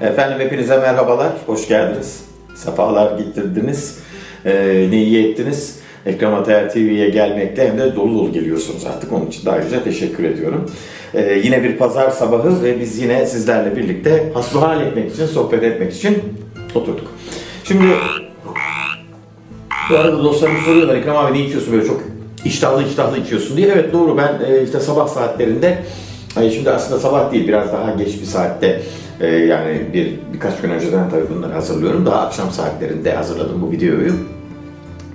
Efendim hepinize merhabalar, hoş geldiniz. Sefalar getirdiniz, ee, ne iyi ettiniz. Ekrem Atayer TV'ye gelmekte hem de dolu dolu geliyorsunuz artık. Onun için de ayrıca teşekkür ediyorum. Ee, yine bir pazar sabahı ve biz yine sizlerle birlikte hasbihal etmek için, sohbet etmek için oturduk. Şimdi bu arada dostlarım soruyorlar Ekrem abi ne içiyorsun böyle çok iştahlı iştahlı içiyorsun diye. Evet doğru ben e, işte sabah saatlerinde şimdi aslında sabah değil biraz daha geç bir saatte e, yani bir birkaç gün önceden tabii bunları hazırlıyorum. Daha akşam saatlerinde hazırladım bu videoyu.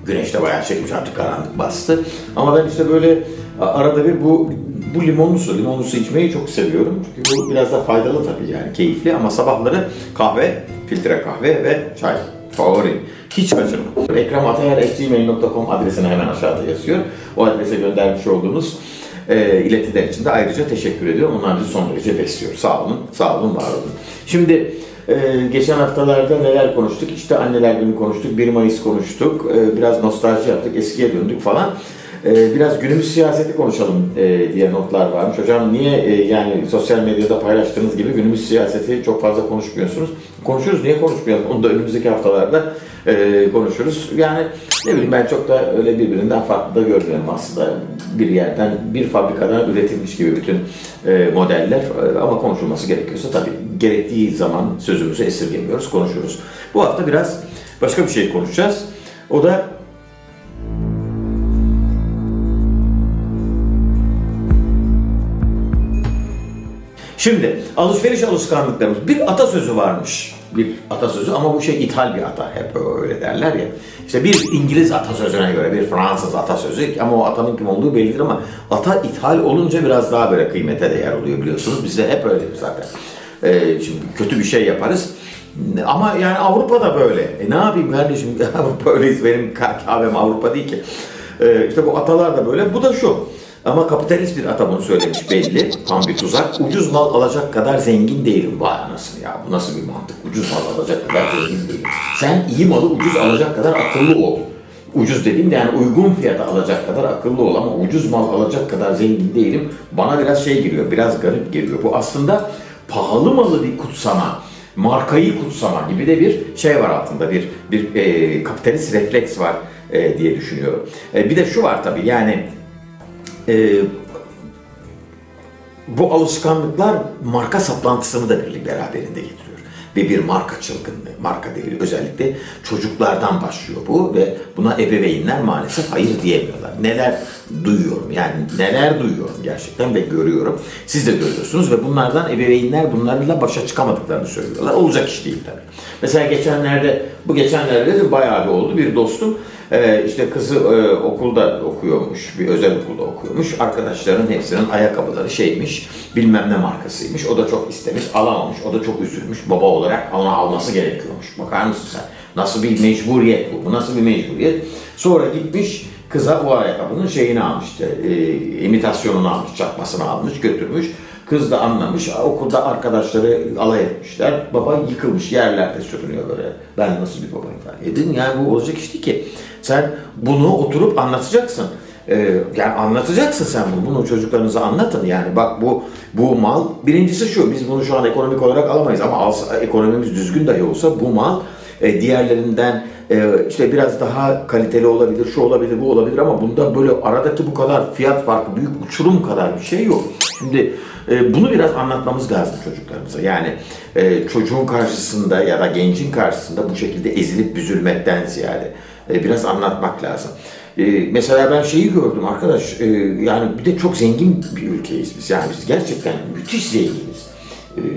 Güneş de bayağı çekmiş artık karanlık bastı. Ama ben işte böyle arada bir bu bu limonlu su, limonlu su içmeyi çok seviyorum. Çünkü bu biraz da faydalı tabii yani keyifli ama sabahları kahve, filtre kahve ve çay favori. Hiç kaçırma. ekrematayar.gmail.com adresine hemen aşağıda yazıyor. O adrese göndermiş olduğunuz e, iletiler için de ayrıca teşekkür ediyorum. Onlar bizi son derece besliyor. Sağ olun, sağ olun, var olun. Şimdi e, geçen haftalarda neler konuştuk? İşte anneler günü konuştuk, 1 Mayıs konuştuk, e, biraz nostalji yaptık, eskiye döndük falan. E, biraz günümüz siyaseti konuşalım e, diye notlar varmış. Hocam niye e, yani sosyal medyada paylaştığınız gibi günümüz siyaseti çok fazla konuşmuyorsunuz? Konuşuruz, niye konuşmayalım? Onu da önümüzdeki haftalarda e, konuşuruz. Yani ne bileyim ben çok da öyle birbirinden farklı da görmüyorum aslında. Bir yerden, bir fabrikadan üretilmiş gibi bütün e, modeller E, ama konuşulması gerekiyorsa tabii gerektiği zaman sözümüzü esirgemiyoruz, konuşuruz. Bu hafta biraz başka bir şey konuşacağız. O da Şimdi alışveriş alışkanlıklarımız bir atasözü varmış. Bir atasözü ama bu şey ithal bir ata. Hep öyle derler ya. İşte bir İngiliz atasözüne göre bir Fransız atasözü ama o atanın kim olduğu bellidir ama ata ithal olunca biraz daha böyle kıymete değer oluyor biliyorsunuz. Bizde hep öyledir zaten. Ee, şimdi kötü bir şey yaparız. Ama yani Avrupa'da böyle. E ne yapayım kardeşim Avrupa öyleyiz benim kahvem Avrupa değil ki. Ee, işte bu atalar da böyle. Bu da şu. Ama kapitalist bir ata söylemiş belli. Tam bir tuzak. Ucuz mal alacak kadar zengin değilim. Vay anasını ya. Bu nasıl bir mantık? Ucuz mal alacak kadar zengin değilim. Sen iyi malı ucuz alacak kadar akıllı ol. Ucuz dediğim de yani uygun fiyata alacak kadar akıllı ol ama ucuz mal alacak kadar zengin değilim. Bana biraz şey geliyor, biraz garip geliyor. Bu aslında pahalı malı bir kutsama, markayı kutsama gibi de bir şey var altında. Bir bir e, kapitalist refleks var e, diye düşünüyorum. E, bir de şu var tabii yani e, bu alışkanlıklar marka saplantısını da birlik beraberinde getiriyor. Ve bir marka çılgınlığı, marka devri özellikle çocuklardan başlıyor bu ve buna ebeveynler maalesef hayır diyemiyorlar. Neler duyuyorum yani neler duyuyorum gerçekten ve görüyorum. Siz de görüyorsunuz ve bunlardan ebeveynler bunlarla başa çıkamadıklarını söylüyorlar. Olacak iş değil tabii. Mesela geçenlerde, bu geçenlerde de bayağı bir oldu bir dostum ee, işte kızı e, okulda okuyormuş, bir özel okulda okuyormuş. Arkadaşlarının hepsinin ayakkabıları şeymiş, bilmem ne markasıymış. O da çok istemiş, alamamış. O da çok üzülmüş. Baba olarak ona alması gerekiyormuş. Bakar mısın sen? Nasıl bir mecburiyet bu? Nasıl bir mecburiyet? Sonra gitmiş kıza o ayakkabının şeyini almış, işte, e, imitasyonunu almış, çakmasını almış, götürmüş. Kız da anlamış. Okulda arkadaşları alay etmişler. Baba yıkılmış yerlerde sürünüyor böyle. Ben nasıl bir babayım falan. E dedim yani bu olacak iş değil ki. Sen bunu oturup anlatacaksın. Ee, yani anlatacaksın sen bunu. Bunu çocuklarınıza anlatın. Yani bak bu bu mal birincisi şu. Biz bunu şu an ekonomik olarak alamayız ama alsa, ekonomimiz düzgün dahi olsa bu mal e, diğerlerinden e, işte biraz daha kaliteli olabilir, şu olabilir, bu olabilir ama bunda böyle aradaki bu kadar fiyat farkı, büyük uçurum kadar bir şey yok. Şimdi e, bunu biraz anlatmamız lazım çocuklarımıza. Yani e, çocuğun karşısında ya da gencin karşısında bu şekilde ezilip büzülmekten ziyade e, biraz anlatmak lazım. Mesela ben şeyi gördüm arkadaş, yani bir de çok zengin bir ülkeyiz biz. Yani biz gerçekten müthiş zenginiz.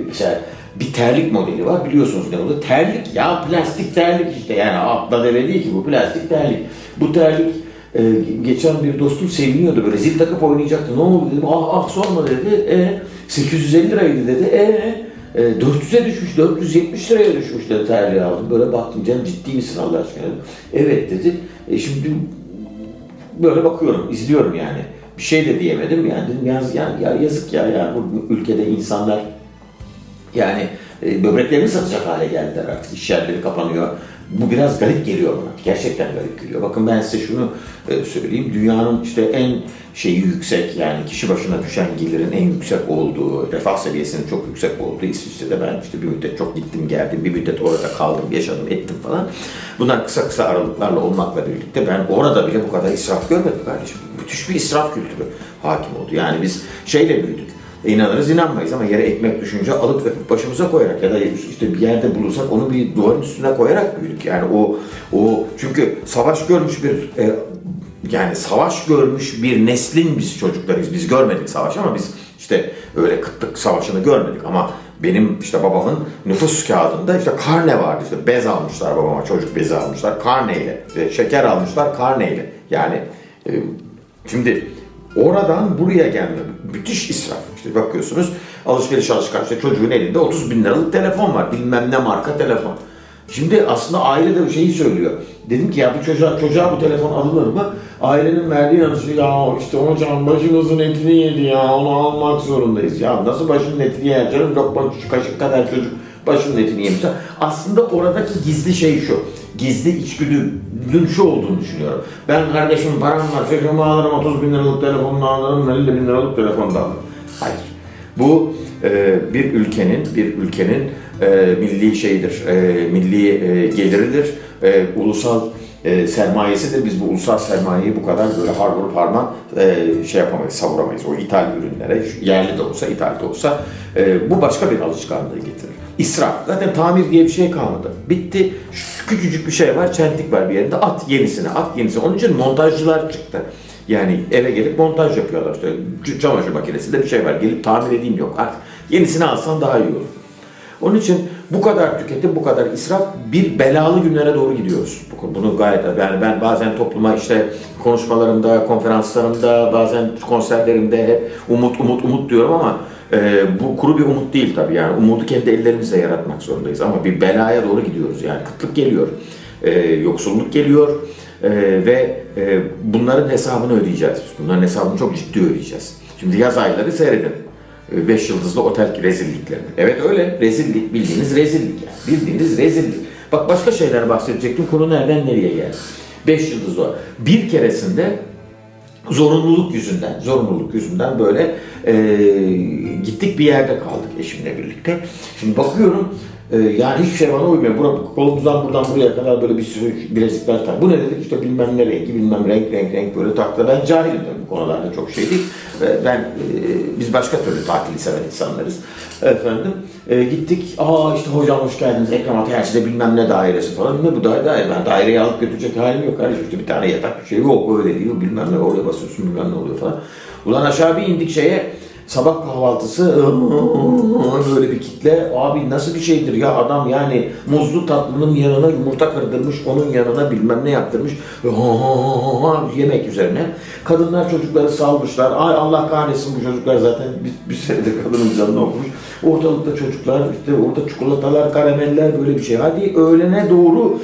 Mesela bir terlik modeli var biliyorsunuz ne oldu? Terlik ya plastik terlik işte yani atla deve değil ki bu plastik terlik. Bu terlik e, geçen bir dostum seviniyordu böyle zil takıp oynayacaktı. Ne oldu dedim ah ah sorma dedi. E, 850 liraydı dedi. E, e 400'e düşmüş 470 liraya düşmüş dedi terliği aldım. Böyle baktım canım ciddi misin Allah aşkına. Evet dedi. E, şimdi böyle bakıyorum izliyorum yani. Bir şey de diyemedim yani dedim yaz, ya, ya yazık ya ya bu ülkede insanlar yani e, böbreklerini satacak hale geldiler artık. İş yerleri kapanıyor. Bu biraz garip geliyor bana. Gerçekten garip geliyor. Bakın ben size şunu e, söyleyeyim. Dünyanın işte en şeyi yüksek yani kişi başına düşen gelirin en yüksek olduğu, refah seviyesinin çok yüksek olduğu İsviçre'de ben işte bir müddet çok gittim geldim, bir müddet orada kaldım, yaşadım, ettim falan. Bunlar kısa kısa aralıklarla olmakla birlikte ben orada bile bu kadar israf görmedim kardeşim. Müthiş bir israf kültürü hakim oldu. Yani biz şeyle büyüdük. İnanırız inanmayız ama yere ekmek düşünce alıp öpüp başımıza koyarak ya da işte bir yerde bulursak onu bir duvarın üstüne koyarak büyüdük. Yani o o çünkü savaş görmüş bir e, yani savaş görmüş bir neslin biz çocuklarıyız. Biz görmedik savaş ama biz işte öyle kıtlık savaşını görmedik ama benim işte babamın nüfus kağıdında işte karne vardı. İşte bez almışlar babama, çocuk bezi almışlar karneyle. İşte şeker almışlar karneyle. Yani e, şimdi oradan buraya gelme müthiş israf. İşte bakıyorsunuz alışveriş alışkanlığı çocuğun elinde 30 bin liralık telefon var. Bilmem ne marka telefon. Şimdi aslında aile de şeyi söylüyor. Dedim ki ya bu çocuğa, çocuğa bu telefon alınır mı? Ailenin verdiği yanışı ya işte hocam başımızın etini yedi ya onu almak zorundayız. Ya nasıl başının etini yer canım? Lokma kaşık kadar çocuk başının etini yemiş. Aslında oradaki gizli şey şu. Gizli içgüdünün şu olduğunu düşünüyorum. Ben kardeşim param var çocuğumu alırım 30 bin liralık telefonunu alırım 50 bin liralık telefonu da alırım. Hayır. Bu e, bir ülkenin bir ülkenin e, milli şeyidir, e, milli e, geliridir, e, ulusal e, sermayesidir. Biz bu ulusal sermayeyi bu kadar böyle har vurup harman e, şey yapamayız, savuramayız. O ithal ürünlere, yerli de olsa, ithal de olsa e, bu başka bir alışkanlığı getirir. İsraf. Zaten tamir diye bir şey kalmadı. Bitti. Şu küçücük bir şey var, çentik var bir yerinde. At yenisini, at yenisini. Onun için montajcılar çıktı. Yani eve gelip montaj yapıyorlar işte. Çamaşır makinesinde bir şey var. Gelip tamir edeyim yok. Artık yenisini alsan daha iyi olur. Onun için bu kadar tüketim, bu kadar israf bir belalı günlere doğru gidiyoruz. Bu- Bunu gayet yani ben bazen topluma işte konuşmalarımda, konferanslarımda, bazen konserlerimde hep umut umut umut diyorum ama e, bu kuru bir umut değil tabii yani umudu kendi ellerimizle yaratmak zorundayız ama bir belaya doğru gidiyoruz yani kıtlık geliyor, e, yoksulluk geliyor e, ve e, bunların hesabını ödeyeceğiz. Bunların hesabını çok ciddi ödeyeceğiz. Şimdi yaz ayları seyredin. 5 yıldızlı otel rezilliklerini. Evet öyle rezillik bildiğiniz rezillik yani. Bildiğiniz rezillik. Bak başka şeyler bahsedecektim. Konu nereden nereye geldi? 5 yıldızlı o. Bir keresinde zorunluluk yüzünden, zorunluluk yüzünden böyle e, gittik bir yerde kaldık eşimle birlikte. Şimdi bakıyorum e, yani hiçbir şey bana uymuyor. Bura, kolumuzdan buradan buraya kadar böyle bir sürü bilezikler tak. Bu ne dedik işte bilmem ne rengi, bilmem renk renk renk böyle taktı. Ben cahilim bu konularda çok şey değil. Ben e, biz başka türlü tatili seven insanlarız. Efendim e, gittik. Aa işte hocam hoş geldiniz. Ekrem Atayerçi'de bilmem ne dairesi falan. Ne bu daire? daire? Ben daireyi alıp götürecek halim yok. Kardeşim işte bir tane yatak bir şey yok. Öyle değil. Bilmem ne oraya basıyorsun bilmem ne oluyor falan. Ulan aşağı bir indik şeye sabah kahvaltısı böyle bir kitle. Abi nasıl bir şeydir ya adam yani muzlu tatlının yanına yumurta kırdırmış onun yanına bilmem ne yaptırmış. Yemek üzerine. Kadınlar çocukları salmışlar. Ay Allah kahretsin bu çocuklar zaten. Bir, bir senedir kadının canını okumuş ortalıkta çocuklar işte orada çikolatalar karameller böyle bir şey hadi öğlene doğru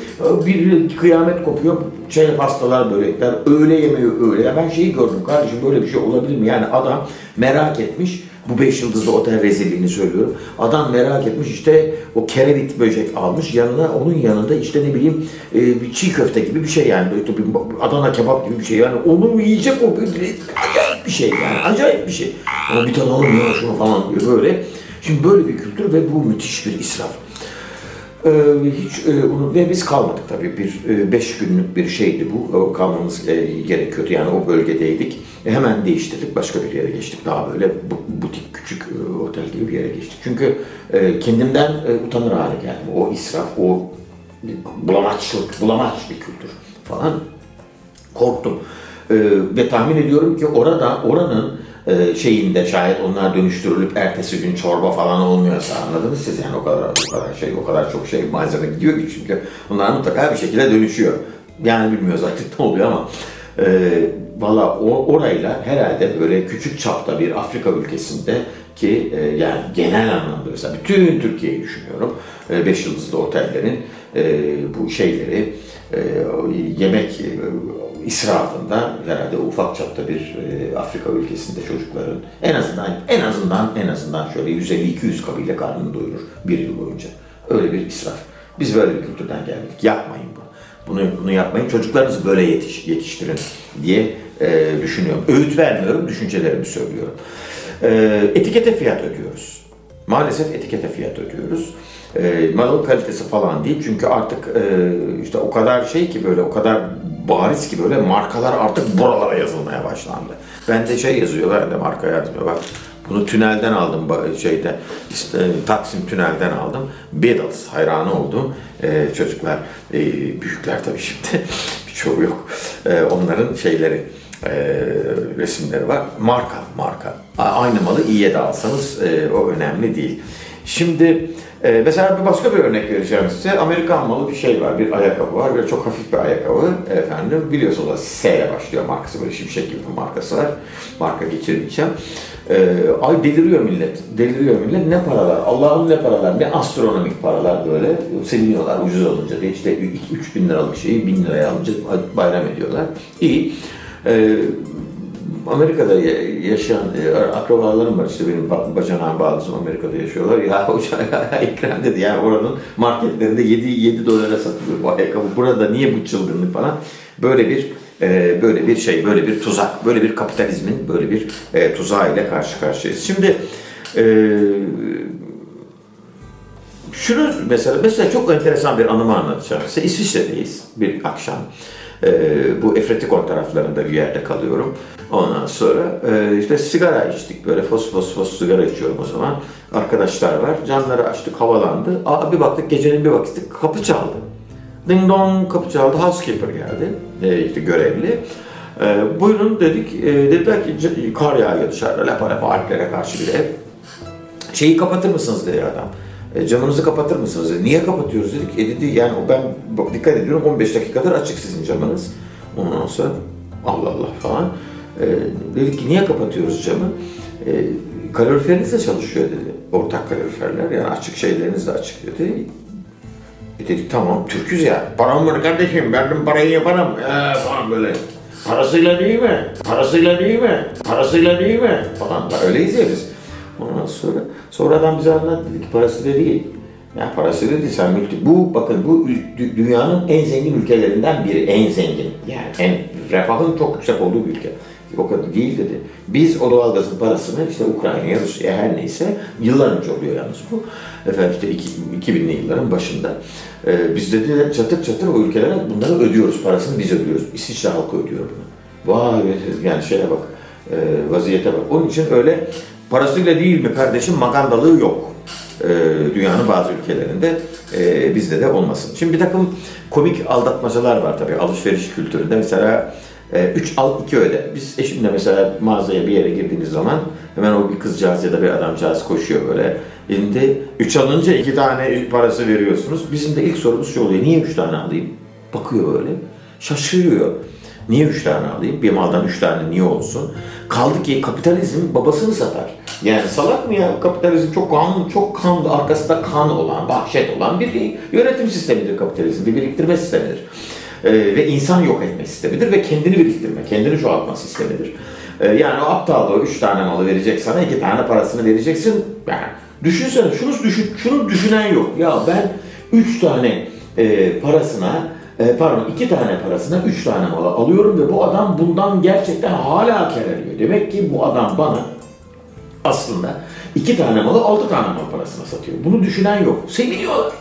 bir kıyamet kopuyor şey pastalar börekler öğle yemeği öğle ben şeyi gördüm kardeşim böyle bir şey olabilir mi yani adam merak etmiş bu beş yıldızlı otel rezilliğini söylüyorum. Adam merak etmiş işte o kerevit böcek almış yanına onun yanında işte ne bileyim e, bir çiğ köfte gibi bir şey yani böyle bir Adana kebap gibi bir şey yani onu yiyecek o bir, acayip bir şey yani acayip bir şey. Ama bir tane ya şunu falan diyor böyle. Şimdi böyle bir kültür ve bu müthiş bir israf. Ee, hiç e, onu- ve biz kalmadık tabii. Bir e, beş günlük bir şeydi bu. O kalmamız e, gerekiyordu. Yani o bölgedeydik. E, hemen değiştirdik. Başka bir yere geçtik. Daha böyle bu, butik küçük e, otel gibi bir yere geçtik. Çünkü e, kendimden e, utanır hale geldim. O israf o bulamaçlık bulamaç bir kültür falan. Korktum. Ee, ve tahmin ediyorum ki orada oranın e, şeyinde şayet onlar dönüştürülüp ertesi gün çorba falan olmuyorsa anladınız siz yani o kadar o kadar şey o kadar çok şey malzeme gidiyor ki çünkü onlar mutlaka bir şekilde dönüşüyor. Yani bilmiyoruz artık ne oluyor ama e, valla orayla herhalde böyle küçük çapta bir Afrika ülkesinde ki e, yani genel anlamda mesela bütün Türkiye'yi düşünüyorum. 5 yıldızlı otellerin e, bu şeyleri e, yemek e, israfında herhalde ufak çapta bir e, Afrika ülkesinde çocukların en azından en azından en azından şöyle 150-200 kabile karnını doyurur bir yıl boyunca. Öyle bir israf. Biz böyle bir kültürden geldik. Yapmayın bunu. Bunu, bunu yapmayın. Çocuklarınızı böyle yetiş, yetiştirin diye e, düşünüyorum. Öğüt vermiyorum, düşüncelerimi söylüyorum. E, etikete fiyat ödüyoruz. Maalesef etikete fiyat ödüyoruz. E, malın kalitesi falan değil. Çünkü artık e, işte o kadar şey ki böyle o kadar bariz ki böyle markalar artık buralara yazılmaya başlandı. Ben de şey yazıyor, ben de marka yazmıyor. Bak bunu tünelden aldım şeyde işte, Taksim tünelden aldım. Beatles hayranı oldum. E, çocuklar, e, büyükler tabii şimdi birçoğu yok. E, onların şeyleri e, resimleri var. Marka, marka. Aynı malı iyiye de alsanız e, o önemli değil. Şimdi e, mesela bir başka bir örnek vereceğim size. Amerikan malı bir şey var, bir ayakkabı var. Böyle çok hafif bir ayakkabı efendim. Biliyorsunuz da S ile başlıyor markası. Böyle şimşek gibi bir markası var. Marka geçirmeyeceğim. E, ay deliriyor millet. Deliriyor millet. Ne paralar? Allah'ım ne paralar? Ne astronomik paralar böyle. Seviniyorlar ucuz olunca diye. İşte 3 bin liralık şeyi 1000 liraya alınca bayram ediyorlar. İyi. E, Amerika'da ya- yaşayan e, akrabalarım var işte benim ba- bacanağım bazısı Amerika'da yaşıyorlar. Ya hocam Ekrem dedi yani oranın marketlerinde 7, 7 dolara satılıyor bu ayakkabı. Burada niye bu çılgınlık falan. Böyle bir e, böyle bir şey, böyle bir tuzak, böyle bir kapitalizmin böyle bir e, tuzağı ile karşı karşıyayız. Şimdi e, şunu mesela, mesela çok enteresan bir anımı anlatacağım. İsviçre'deyiz bir akşam. Ee, bu Efretikon taraflarında bir yerde kalıyorum. Ondan sonra e, işte sigara içtik böyle fos fos fos sigara içiyorum o zaman. Arkadaşlar var. Camları açtık havalandı. Aa, bir baktık gecenin bir vakti kapı çaldı. Ding dong kapı çaldı. Housekeeper geldi. E, işte görevli. E, buyurun dedik. E, dediler ki "C- kar yağıyor dışarıda. Lapa lapa Alplere karşı bir ev şeyi kapatır mısınız dedi adam. E, camınızı kapatır mısınız dedi. Niye kapatıyoruz dedik. E dedi yani ben dikkat ediyorum 15 dakikadır açık sizin camınız. Ondan sonra Allah Allah falan. E, dedik ki niye kapatıyoruz camı? E, kaloriferiniz de çalışıyor dedi. Ortak kaloriferler yani açık şeyleriniz de açık dedi. E dedik tamam Türküz ya. Param var kardeşim verdim parayı yaparım. Ee, falan böyle. Parasıyla değil mi? Parasıyla değil mi? Parasıyla değil mi? Falan da öyleyiz ya biz. Ondan sonra sonradan bize anlattı dedi ki parasıyla değil. Yani parasıyla değil sen mültü. Bu bakın bu dünyanın en zengin ülkelerinden biri. En zengin. Yani en refahın çok yüksek olduğu bir ülke. O kadar değil dedi. Biz o doğalgazın parasını işte Ukrayna'ya, Rusya'ya her neyse yıllar önce oluyor yalnız bu. Efendim işte iki- 2000'li yılların başında. Ee, biz dedi çatır çatır o ülkelere bunları ödüyoruz. Parasını biz ödüyoruz. İsviçre halkı ödüyor bunu. Vay be yani şeye bak. e, vaziyete bak. Onun için öyle parasıyla değil mi kardeşim magandalığı yok. Ee, dünyanın bazı ülkelerinde e, bizde de olmasın. Şimdi bir takım komik aldatmacalar var tabii alışveriş kültüründe. Mesela 3 al 2 öde. Biz eşimle mesela mağazaya bir yere girdiğiniz zaman hemen o bir kızcağız ya da bir adamcağız koşuyor böyle. Elinde 3 alınca 2 tane parası veriyorsunuz. Bizim de ilk sorumuz şu oluyor. Niye 3 tane alayım? Bakıyor böyle. Şaşırıyor. Niye 3 tane alayım? Bir maldan 3 tane niye olsun? Kaldı ki kapitalizm babasını satar. Yani salak mı ya? Kapitalizm çok kan, çok kan, arkasında kan olan, vahşet olan bir yönetim sistemidir kapitalizm. Bir biriktirme sistemidir. Ee, ve insan yok etme sistemidir ve kendini biriktirme, kendini çoğaltma sistemidir. Ee, yani o aptal o üç tane malı verecek sana, iki tane parasını vereceksin. Yani düşünsene, şunu, düşün, şunu düşünen yok. Ya ben üç tane e, parasına, e, pardon iki tane parasına üç tane malı alıyorum ve bu adam bundan gerçekten hala kar ediyor. Demek ki bu adam bana aslında iki tane malı altı tane mal parasına satıyor. Bunu düşünen yok. Seviniyorlar.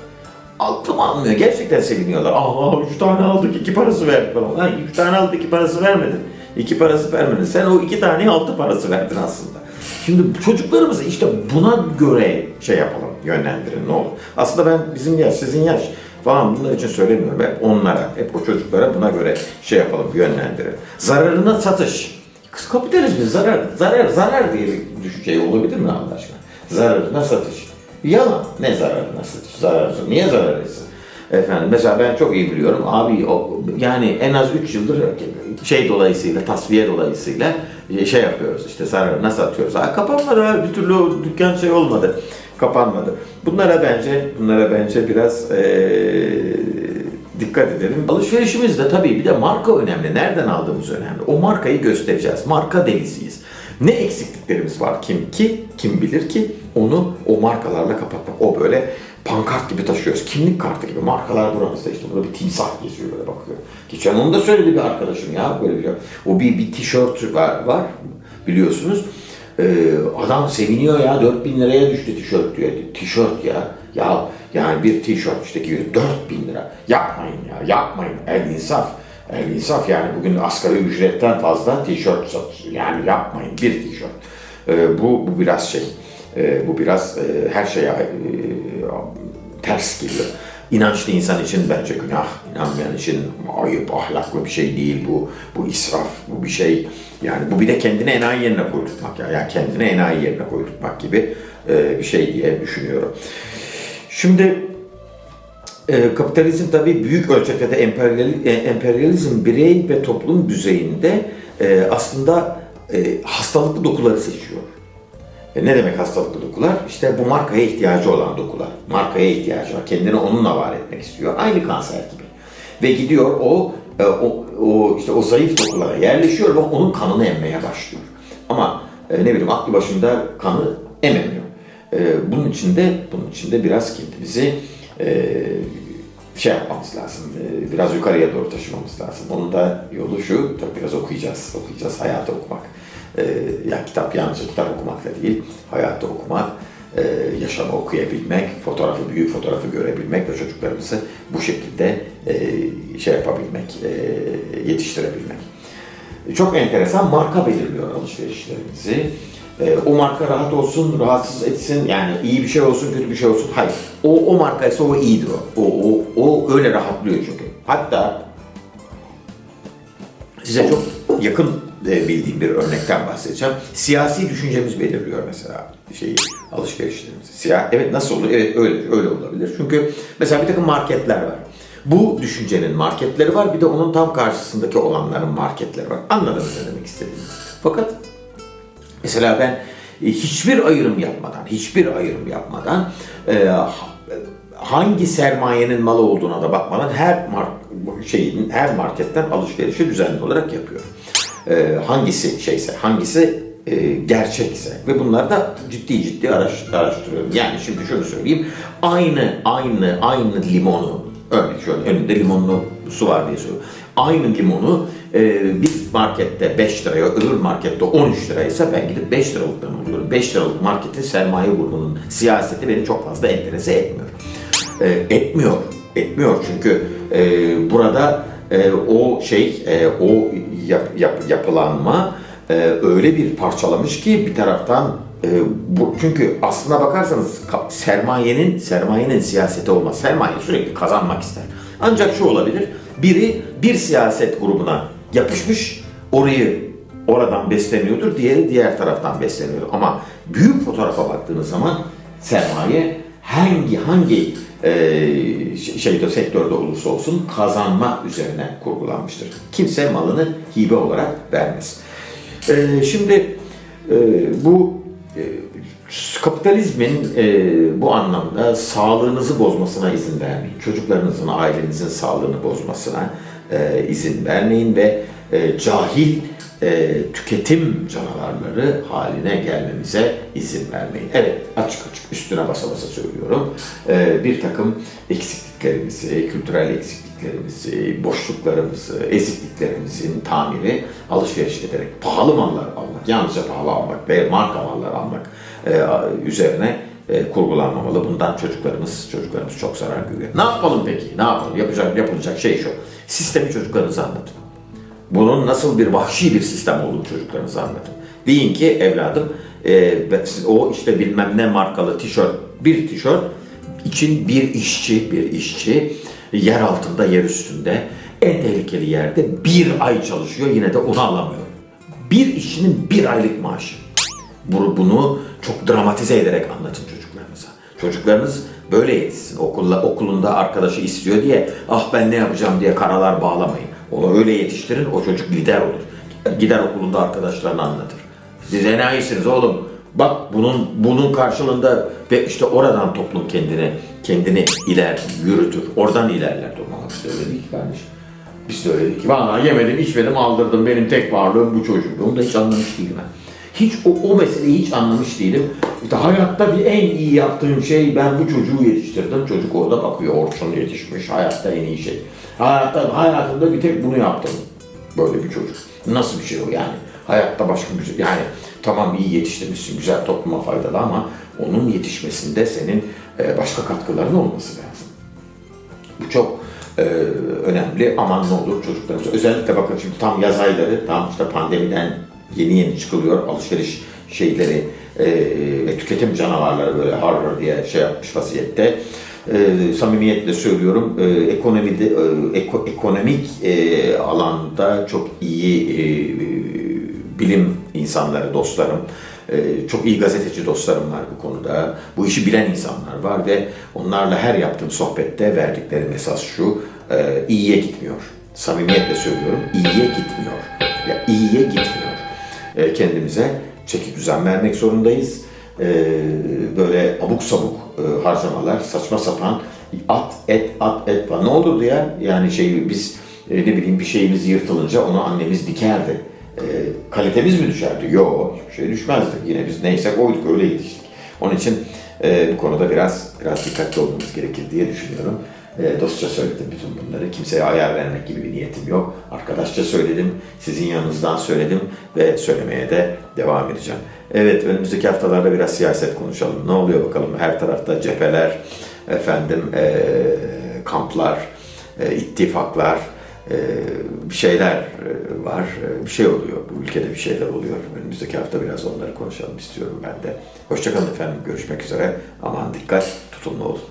Aklım almıyor. Gerçekten seviniyorlar. Aha üç tane aldık iki parası verdik falan. Ha, üç tane aldık iki parası vermedin. İki parası vermedin. Sen o iki taneyi altı parası verdin aslında. Şimdi çocuklarımızı işte buna göre şey yapalım, yönlendirin ne olur. Aslında ben bizim yaş, sizin yaş falan bunlar için söylemiyorum. Hep onlara, hep o çocuklara buna göre şey yapalım, yönlendirin. Zararına satış. Kapitalizmin zarar, zarar, zarar diye bir düşünce olabilir mi Allah aşkına? Zararına satış. Yalan. Ne zararına satış? Zararsız. Niye zarar etsin? Efendim mesela ben çok iyi biliyorum abi o yani en az 3 yıldır şey dolayısıyla tasfiye dolayısıyla e, şey yapıyoruz işte zararına satıyoruz. Ha, kapanmadı ha, bir türlü dükkan şey olmadı. Kapanmadı. Bunlara bence bunlara bence biraz eee dikkat edelim. Alışverişimizde tabii bir de marka önemli. Nereden aldığımız önemli. O markayı göstereceğiz. Marka delisiyiz. Ne eksikliklerimiz var kim ki kim bilir ki onu o markalarla kapatmak. O böyle pankart gibi taşıyoruz. Kimlik kartı gibi. Markalar buramızda işte. Burada bir timsah geziyor böyle bakıyor. Geçen onu da söyledi bir arkadaşım ya böyle bir şey. O bir, bir tişört var, var biliyorsunuz. Ee, adam seviniyor ya 4000 liraya düştü tişört diyor. Tişört ya. Ya yani bir tişört işte gibi 4000 lira. Yapmayın ya yapmayın. El insaf. El insaf yani bugün asgari ücretten fazla tişört satıyor. Yani yapmayın bir tişört. Ee, bu, bu biraz şey. e, bu biraz e, her şeye e, ters geliyor. İnançlı insan için bence günah, inanmayan için ayıp, ahlaklı bir şey değil bu. Bu israf, bu bir şey. Yani bu bir de kendini enayi yerine koydurtmak ya. Yani kendini enayi yerine koydurtmak gibi e, bir şey diye düşünüyorum. Şimdi e, kapitalizm tabii büyük ölçekte de emperyali- e, emperyalizm birey ve toplum düzeyinde e, aslında e, hastalıklı dokuları seçiyor. E, ne demek hastalıklı dokular? İşte bu markaya ihtiyacı olan dokular. Markaya ihtiyacı var. Kendini onunla var etmek istiyor. Aynı kanser gibi. Ve gidiyor o e, o, o işte o zayıf dokulara yerleşiyor ve onun kanını emmeye başlıyor. Ama e, ne bileyim aklı başında kanı ememiyor. E, bunun için de bunun için de biraz kendimizi e, şey yapmamız lazım. e, Biraz yukarıya doğru taşımamız lazım. Onun da yolu şu, tabii biraz okuyacağız. Okuyacağız, hayatı okumak. E, yani kitap yalnızca kitap okumak değil, hayatı okumak, e, yaşamı okuyabilmek, fotoğrafı, büyük fotoğrafı görebilmek ve çocuklarımızı bu şekilde şey yapabilmek, e, yetiştirebilmek. Çok enteresan marka belirliyor alışverişlerimizi. Ee, o marka rahat olsun, rahatsız etsin, yani iyi bir şey olsun, kötü bir şey olsun. Hayır. O, o marka ise o iyidir o. O, o, o öyle rahatlıyor çünkü. Hatta size çok yakın e, bildiğim bir örnekten bahsedeceğim. Siyasi düşüncemiz belirliyor mesela şeyi alışverişlerimizi. Siyah, evet nasıl olur? Evet öyle öyle olabilir. Çünkü mesela bir takım marketler var. Bu düşüncenin marketleri var, bir de onun tam karşısındaki olanların marketleri var. Anladınız ne demek istediğimi. Fakat Mesela ben e, hiçbir ayrım yapmadan, hiçbir ayrım yapmadan e, ha- hangi sermayenin malı olduğuna da bakmadan her mark şeyin her marketten alışverişi düzenli olarak yapıyorum. E, hangisi şeyse, hangisi e, gerçekse ve bunları da ciddi ciddi araş, araştırıyorum. Yani şimdi şunu söyleyeyim. Aynı aynı aynı limonu örnek şöyle önünde limonlu su var diye söylüyorum. Aynı limonu e, bir markette 5 liraya, öbür markette 13 liraysa ben gidip 5 liralıktan alıyorum. 5 liralık marketin sermaye grubunun siyaseti beni çok fazla enterese etmiyor. E, etmiyor. Etmiyor çünkü e, burada e, o şey, e, o yap, yap- yapılanma e, öyle bir parçalamış ki bir taraftan e, bu, çünkü aslına bakarsanız ka- sermayenin sermayenin siyaseti olmaz. Sermaye sürekli kazanmak ister. Ancak şu olabilir. Biri bir siyaset grubuna yapışmış, orayı oradan besleniyordur, diğeri diğer taraftan besleniyordur. Ama büyük fotoğrafa baktığınız zaman sermaye hangi hangi e, şeyde sektörde olursa olsun kazanma üzerine kurgulanmıştır. Kimse malını hibe olarak vermez. E, şimdi e, bu e, kapitalizmin e, bu anlamda sağlığınızı bozmasına izin vermeyin. Çocuklarınızın, ailenizin sağlığını bozmasına e, izin vermeyin ve e, cahil e, tüketim canavarları haline gelmemize izin vermeyin. Evet, açık açık üstüne basa basa söylüyorum. E, bir takım eksikliklerimizi, kültürel eksikliklerimizi, boşluklarımızı, ezikliklerimizin tamiri alışveriş ederek pahalı mallar almak, yalnızca pahalı almak ve marka mallar almak e, üzerine e, kurgulanmamalı. Bundan çocuklarımız çocuklarımız çok zarar görüyor. Ne yapalım peki? Ne yapalım? Yapacak yapılacak şey şu. Sistemi çocuklarınıza anlatın. Bunun nasıl bir vahşi bir sistem olduğunu çocuklarınıza anlatın. Deyin ki evladım e, o işte bilmem ne markalı tişört, bir tişört için bir işçi, bir işçi yer altında, yer üstünde en tehlikeli yerde bir ay çalışıyor yine de onu alamıyor. Bir işçinin bir aylık maaşı. Bu- Bunu çok dramatize ederek anlatın çocuklarınıza. Çocuklarınız böyle yetişsin. Okulla, okulunda arkadaşı istiyor diye ah ben ne yapacağım diye karalar bağlamayın. Onu öyle yetiştirin o çocuk lider olur. Gider okulunda arkadaşlarına anlatır. Siz enayisiniz oğlum. Bak bunun bunun karşılığında ve işte oradan toplum kendini kendini iler yürütür. Oradan ilerler. Ama biz de öyle değil kardeşim. Biz de öyle değil ki. Yemedim, içmedim, aldırdım. Benim tek varlığım bu çocuk. Onu da hiç anlamış değilim ben. Hiç o, o meseleyi hiç anlamış değilim. İşte hayatta bir en iyi yaptığın şey ben bu çocuğu yetiştirdim. Çocuk orada bakıyor. Orçun yetişmiş. Hayatta en iyi şey. Hayatta, hayatımda bir tek bunu yaptım. Böyle bir çocuk. Nasıl bir şey o yani? Hayatta başka bir şey. Yani tamam iyi yetiştirmişsin. Güzel topluma faydalı ama onun yetişmesinde senin e, başka katkıların olması lazım. Bu çok e, önemli. Aman ne olur çocuklarımız. Özellikle bakın şimdi tam yaz ayları, tam işte pandemiden yeni yeni çıkılıyor alışveriş şeyleri e, ve tüketim canavarları böyle har har diye şey yapmış vaziyette. E, samimiyetle söylüyorum e, ekonomide e, eko- ekonomik e, alanda çok iyi e, bilim insanları dostlarım ee, çok iyi gazeteci dostlarım var bu konuda. Bu işi bilen insanlar var ve onlarla her yaptığım sohbette verdikleri mesaj şu, e, iyiye gitmiyor. Samimiyetle söylüyorum, iyiye gitmiyor. Ya iyiye gitmiyor. E, kendimize çeki düzen vermek zorundayız. E, böyle abuk sabuk e, harcamalar, saçma sapan at et at et falan. Ne olurdu ya? Yani şey biz ne bileyim bir şeyimiz yırtılınca onu annemiz dikerdi. Kalitemiz mi düşerdi? Yok, hiçbir şey düşmezdi. Yine biz neysek oyduk, öyle yetiştik. Onun için bu konuda biraz biraz dikkatli olmamız gerekir diye düşünüyorum. E, dostça söyledim bütün bunları. Kimseye ayar vermek gibi bir niyetim yok. Arkadaşça söyledim, sizin yanınızdan söyledim ve söylemeye de devam edeceğim. Evet, önümüzdeki haftalarda biraz siyaset konuşalım. Ne oluyor bakalım? Her tarafta cepheler, efendim e, kamplar, e, ittifaklar, e, bir şeyler e, var, e, bir şey oluyor. Bu ülkede bir şeyler oluyor. Önümüzdeki hafta biraz onları konuşalım istiyorum ben de. Hoşçakalın efendim, görüşmek üzere. Aman dikkat, tutumlu olun.